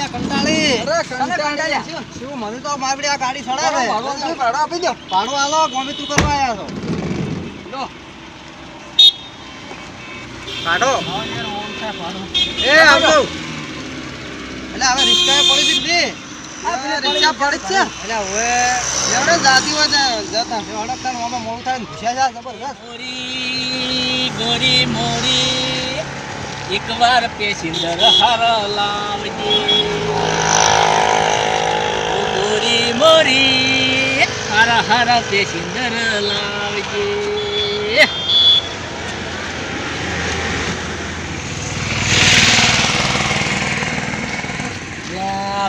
જા કંટાળી. અરે પેસી શું? મને તો મારી આ ગાડી સડાવે ભાડું આપી દો. ભાડું આલો ગમે તું કરવા આયા છો. લો. એ આવજો એટલે હવે રિક્ષા પડી છે ને આ પેલી રિક્ષા પડી છે. એટલે હવે એવડે જાતી હોય ને જતા. હડક તાણ મામા મોડું થાય ને ઘુસ્યા જા જબરજસ્ત. મોરી મોરી મોરી એકવાર પેસિંદર હાર લાવજે ઓ મોરી હર હર પેસિંદર લાવજે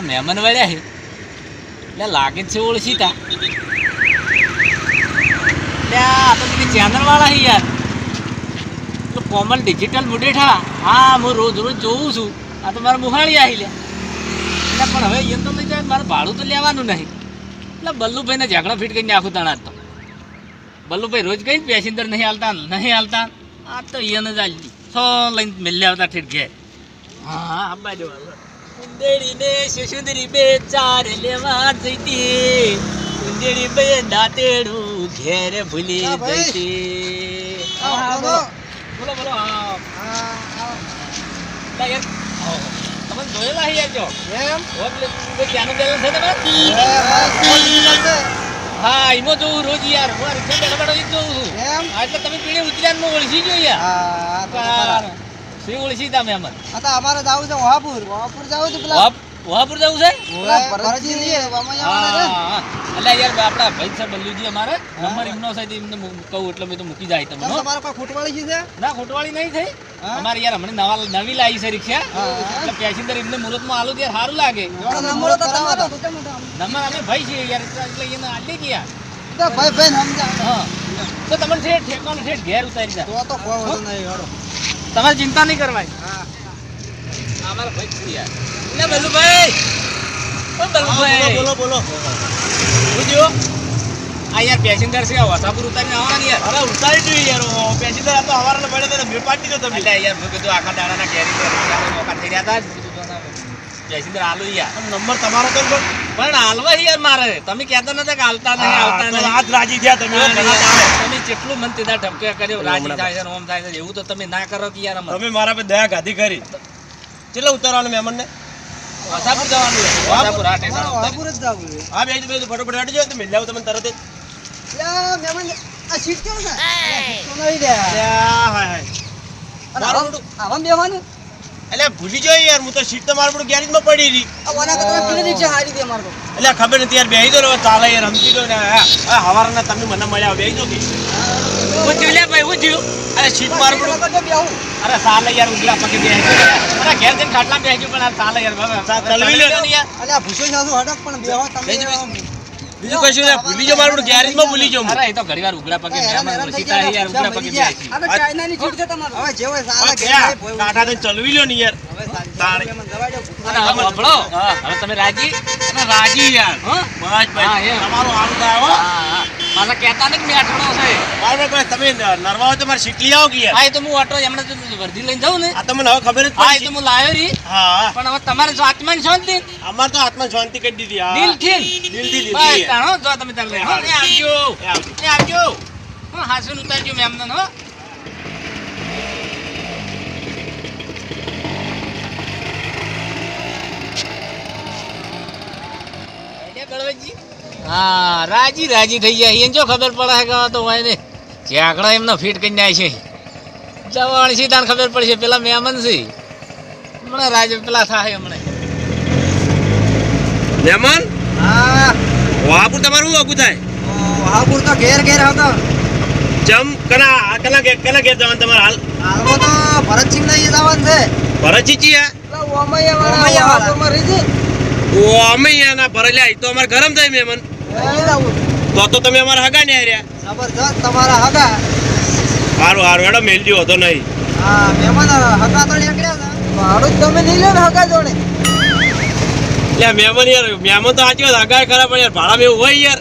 મહેમાન વળ્યા છે. એટલે લાગે છે છે ઓળખીતા લ્યા આ તો બધી ચેનલ વાળા છે યાર. તો કોમન ડિજિટલ મુડેઠા હા, હું રોજ રોજ જોઉં છું. આ તો મારા મુહાળી આવી લ્યા એટલે પણ હવે એમ તો લઈ જાય, મારે ભાડું તો લેવાનું નહીં. એટલે બલ્લુભાઈને ઝઘડો ફીટ કરીને આખું તણા તો. બલ્લુભાઈ રોજ કઈ પેસેન્જર નહીં હાલતા નહીં હાલતા? આ તો એને જ આલી સો લઈને મેલ્લે આવતા ઠીક ઘેર. હા અંબા જવા કુંદેડીને સુસુંદરી બે ચાર લેવા જઈતી. કુંદેડી બે દાંતેડું ઘેર ભૂલી જઈતી. બોલો. બોલો. હા. હા, હા. લા યાર આવો. તમે જોયેલા હી એમ બેલેન્સ છે તમે હા એમાં જોઉં રોજ યાર હું રિક્ષા જ જોઉં છું એમ એટલે તમે પીળે ઉતર્યા માં ઓળખી ગયો યાર હા. શું ઓળખી તમે અમર આ તો અમારે જાવું છે વહાપુર વહાપુર જાવું છે પેલા વહાપ જવું છે? એટલે યાર આપડા ભાઈ સાહેબ બલ્લુજી અમારે. નંબર એમનો છે એમને કહું એટલે મેં તો મૂકી જાય તમને કેમ હો. ખોટવાળી છે ના ખોટવાળી નહીં થઈ? અમારે યાર હમણાં નવા નવી લાવી છે રિક્ષા. હા. એટલે પેસેન્જર એમને મુહૂર્તમાં આલું ત્યારે સારું લાગે. નંબર તો તમારો નંબર અમે ભાઈ છીએ યાર એટલે એને આલી ગયા. તો ભાઈ ભાઈ સમજા હા. તો તમને ઠેકાણું ઠેઠ ઘેર ઉતારી જાય તો તો કોઈ વાંધો નહીં હેડો તમારે ચિંતા નહીં કરવાય. હા. અમારા ભાઈ છે યાર. એટલે ભલુભાઈ ઓ ભલુભાઈ બોલો બોલો બોલો. આ યાર પેસેન્જર છે વસાપુર ઉતારીને આવવાના યાર. અરે ઉતારી જોઈએ યાર પેસેન્જર આ તો હવારે પડે તો મેળ પાડી દો તમે. એટલે યાર મેં કીધું આખા દાડાના કેરી મોકા થઈ રહ્યા હતા પેસેન્જર આલો યાર. નંબર તમારો તો પણ હાલવા યાર મારે. તમે કહેતા નતા કે હાલતા નહીં આવતા નહીં. આજ રાજી થયા તમે. તમે જેટલું મન તીધા ધમક્યા કર્યો રાજી થાય છે ઓમ થાય છે એવું તો તમે ના કરો કે યાર તમે મારા પર દયા ગાધી કરી. કેટલા ઉતારવાનું મહેમાન ને વસાપુર જવાનું વાસાપુર આ સ્ટેશન વાસાપુર જ જવાનું હા બે બે ફટોફટ હટી જાઓ તો મિલ જાવ તમને તરત જ. યા, મહેમાન, આ સીટ કેમ છે? તો નહીં લે. હાય હાય. આવા- બેવાનું એટલે ભૂલી જાય યાર હું તો સીટ તો મારા ગેરેજમાં પડી રહી. આ ઓના કરતાં પેલી રિક્ષા હારી દે અમારે એટલે ખબર નથી યાર બેહી દો ને હવે ચાલે યાર સમજી દો ને હવાર ના હવારના તમે મને મળ્યા બેહી દો કે? હું થયું લે ભાઈ હું થયું અરે સીટ મારું સીટ પણ વગર તો બેહવું. અરે સાલે યાર ઉગલા પગે બેસી અરે ઘેર જઈને ખાટલા બે ગયો પણ આ સાલે યાર ચલવી લે. ને યાર અલ્યા, ભૂસો સાસુ હડક પણ બેહો તમે. બેસી, બેસી. બીજું કશું ભૂલી મારું પણ ગેરેજમાં ભૂલી હું. અરે એ તો પગે યાર પગે બેસી ચાઇનાની છે તમારે. હવે સાલા ઘેર કાંઠા થઈને ચલવી લ્યો ને યાર. હવે જવા તમે રાજી? રાજી યાર હં? બસ તમારો એમ. થાય હો. હા, હા. મારા કહેતા ને મેં અઠવાડો છે. બરાબર કોઈ તમે નરવા તો મારે લઈ આવો કે હા એ તો હું ઓટો એમણે તો વર્ધી લઈને જાઉં ને. આ તો મને હવે ખબર જ હા એ તો હું લાવ્યો રી. હા. પણ હવે તમારે જો આત્માની શાંતિ. અમાર તો આત્મા શાંતિ કરી દીધી હા. દિલથી. દિલથી બસ દીધી તાણો જો તમે તાર આવજો. આવજો. આવજો. હું હાસુન ઉતારજો મેમ ને હો. હા રાજી રાજી થઈ જાય એને જો ખબર પડે કે તો હોય ને ઝાકડા એમનો ફિટ કરી જાય છે. જવાણ સીધા ખબર પડશે પેલા મહેમાન છે. હમણાં રાજ પેલા થાય હમણાં. મહેમાન હા, વાપુર તમારું હકું થાય? તો વહાપુર તો ઘેર ઘેર હતો. જમ કના કના ઘેર કના ઘેર જવાનું તમારે હાલ? હાલમાં તો ભરતસિંહને ઈ જવાનું છે. ભરતજી છીએ ઓમૈયા વાળા ઓમૈયા વાળા છે. ઓ અમે ના ભરેલા તો અમારે ગરમ થાય મહેમાન. તો તો તમે અમારા હગા ને હાર્યા જબરજસ્ત તમારા હગા. સારું સારું એડો મેલજો હતો નહીં. હા મહેમાન હગા તો નીકળ્યા હતા. ભાડું તમે નહીં લે ને હગા જોડે. એટલે મહેમાન યાર મહેમાન તો સાચી વાત હગા ખરા પણ યાર ભાડામાં એવું હોય યાર.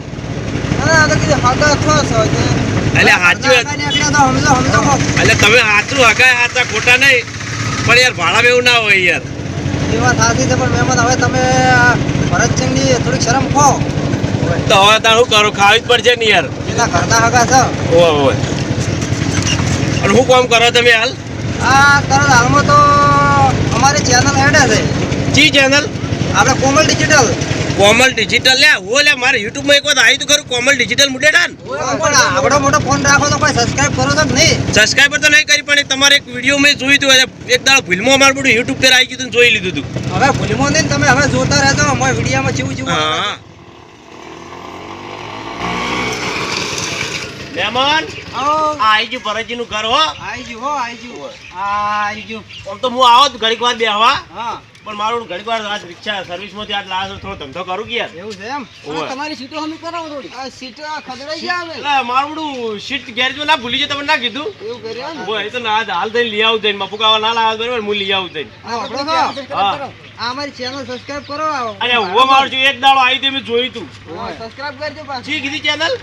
એટલે તમે સાચું હગા સાચા ખોટા નહીં પણ યાર ભાડા એવું ના હોય યાર. એ વાત સાચી છે પણ મહેમાન હવે તમે ભરતસિંહની થોડીક શરમ ખો. તો હવે તાર શું કરું? ખાવી જ પડશે ને યાર. એના ઘરના હગા છે? ઓય ઓય અને શું કામ કરો તમે હાલ? આ કરો હાલમાં તો અમારી ચેનલ હેડે છે. જી ચેનલ આપણે કોમલ ડિજિટલ કોમલ ડિજિટલ લે હું લે મારે યુટ્યુબમાં એક વાત આવ્યું તો ખરું કોમલ ડિજિટલ મુડે ને પણ આવડો મોટો ફોન રાખો તો કોઈ સબસ્ક્રાઇબ કરો તો નહીં. સબસ્ક્રાઈબર તો નહીં કરી પણ તમારે એક વીડિયો મેં જોયું હતું એક દાડો ફિલ્મો અમારું બધું યુટ્યુબ પર આવી ગયું જોઈ લીધું હતું હવે ફિલ્મો નહીં તમે હવે જોતા રહેતો અમારા વિડીયોમાં જેવું જેવું. હા. મહેમાન આવો. આ નું ઘર હો. આઈ ગયું હો આઈ ગયું. આ આઈ ગયું. આમ તો હું આવો ઘડીક વાર બેહવા. હા. પણ મારું વાર આજ રિક્ષા સર્વિસમાંથી આજ લાસ થોડો ધંધો કરું કે યાર. એવું છે એમ? તમારી સીટો હમી કરાવો થોડી. આ સીટો આ ખદડાઈ ગયા હવે એટલે મારું બધું ગેરેજમાં ના ભૂલી જાય તમને ના કીધું. એવું કર્યા એમ? એ તો ના હાલ થઈને લઈ આવું જઈને મફુકાવા ના લાવે બરાબર હું લઈ આવું તો. હા. અમારી ચેનલ સબસ્ક્રાઇબ કરો આવો. અને હું મારું છું એક દાડો આવી તે મેં જોયું તું. સબસ્ક્રાઇબ કરજો પાછી. જી કીધી ચેનલ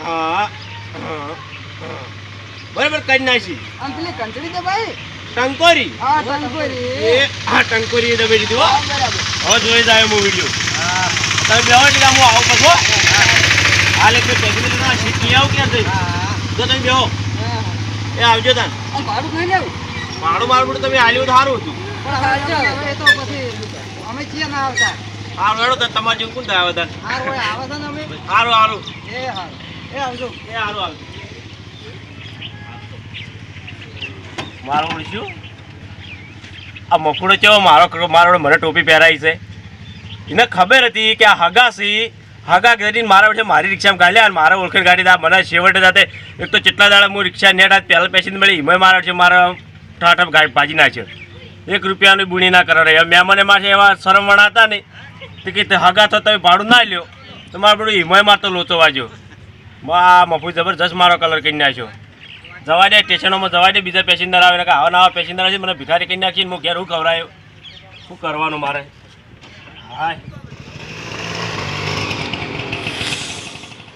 હા. બરાબર કરી નાખી. આમ પેલી દે ભાઈ. ટંકોરી. હા ટંકોરી. એ હા ટંકોરી દબાઈ દીધી હો. હવે જોઈ જાય હું વીડિયો. હા. તમે બેહો એટલે હું આવું પછી હાલ એક દીધું ના શીખી આવું ક્યાં થઈ જો તમે બેહો એ આવજો તાન. ભાડું નહીં લેવું? મારું મારું તમે આલ્યું તો સારું હતું. પણ એ તો પછી અમે છીએ ના આવતા. હેડો તમારે જેવું કોણ થાય તાન હાર આવે સારું સારું એ હાર. એ આવજો. એ સારું આવજો મારો ઓળખ્યું આ મફુડો કેવો મારો મારો મને ટોપી પહેરાવી છે. એને ખબર હતી કે આ હગાસી હગા કરીને મારા વચ્ચે મારી રિક્ષામાં કાઢ્યા અને મારા ઓળખણ ગાડી દા મને છેવટે જાતે એક તો કેટલા દાડા હું રિક્ષા નેટ આજ પહેલાં પેસી મળી એમાં મારા વચ્ચે મારા ઠાઠપ ગાડી ભાજી નાખ્યો. એક રૂપિયાની બુણી ના કરે હવે મેં મને મારે એવા શરમવાળા હતા ને તે કે તે હગા તો તમે ભાડું ના લ્યો. તો મારે બધું હિમય મારતો લોચો વાજ્યો. આ મફુ જબરજસ્ત મારો કલર કરી નાખ્યો. જવા દે સ્ટેશનોમાં જવા દે બીજા પેસેન્જર આવે ને કે આવા નવા પેસેન્જર છે મને ભિખારી કરી નાખીને હું ઘેર હું ખવડાયો શું કરવાનું મારે? હાય.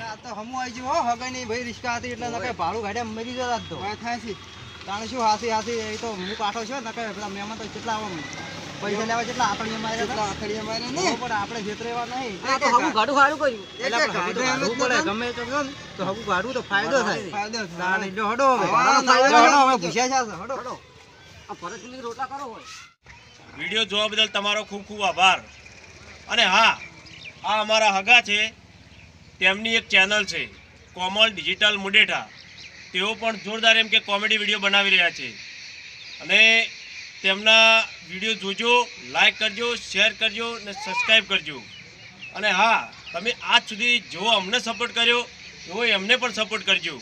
એટલે તો હમું આવી ગયું હો હગાઈ નહીં ભાઈ રિક્ષા હતી એટલે નકે ભાડું ગાડ્યા મરી જતા તો. થાય છે. તાણે શું હાસી હાસી એ તો હું કાઠો છું નકે પેલા મહેમાન તો કેટલા આવા પૈસા લેવા કેટલા આથડીએ માર્યા હતા. આથડીએ માર્યા નહીં પણ આપણે ક્ષેત્રે નહીં આ તો હમું ગાડું સારું કર્યું. એટલે આપણે હગું પડે ગમે તે કરો તો હગું ગાડવું તો ફાયદો થાય. ફાયદો થાય એટલે હડો હવે. હડો હવે ભૂસ્યા છે હડો. આ ભરતસિંહની રોટલા કરો હોય. વીડિયો જોવા બદલ તમારો ખૂબ ખૂબ આભાર. અને હા આ અમારા હગા છે તેમની એક ચેનલ છે કોમલ ડિજિટલ મુડેઠા. તેઓ પણ જોરદાર એમ કે કોમેડી વીડિયો બનાવી રહ્યા છે. અને તેમના વીડિયો જોજો લાઇક કરજો શેર કરજો અને સબસ્ક્રાઈબ કરજો. અને હા તમે આજ સુધી જો અમને સપોર્ટ કર્યો એવો એમને પણ સપોર્ટ કરજો.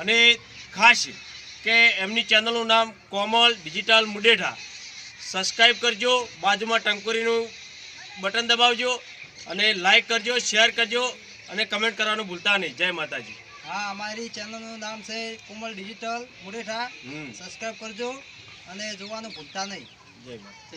અને ખાસ કે એમની ચેનલનું નામ કોમલ ડિજિટલ મુડેઠા. સબસ્ક્રાઈબ કરજો બાજુમાં ટંકોરીનું બટન દબાવજો અને લાઈક કરજો શેર કરજો અને કમેન્ટ કરવાનું ભૂલતા નહીં. જય માતાજી. હા અમારી ચેનલનું નામ છે કોમલ ડિજિટલ મુડેઠા. સબસ્ક્રાઈબ કરજો. અને જોવાનું ભૂલતા નહીં. જય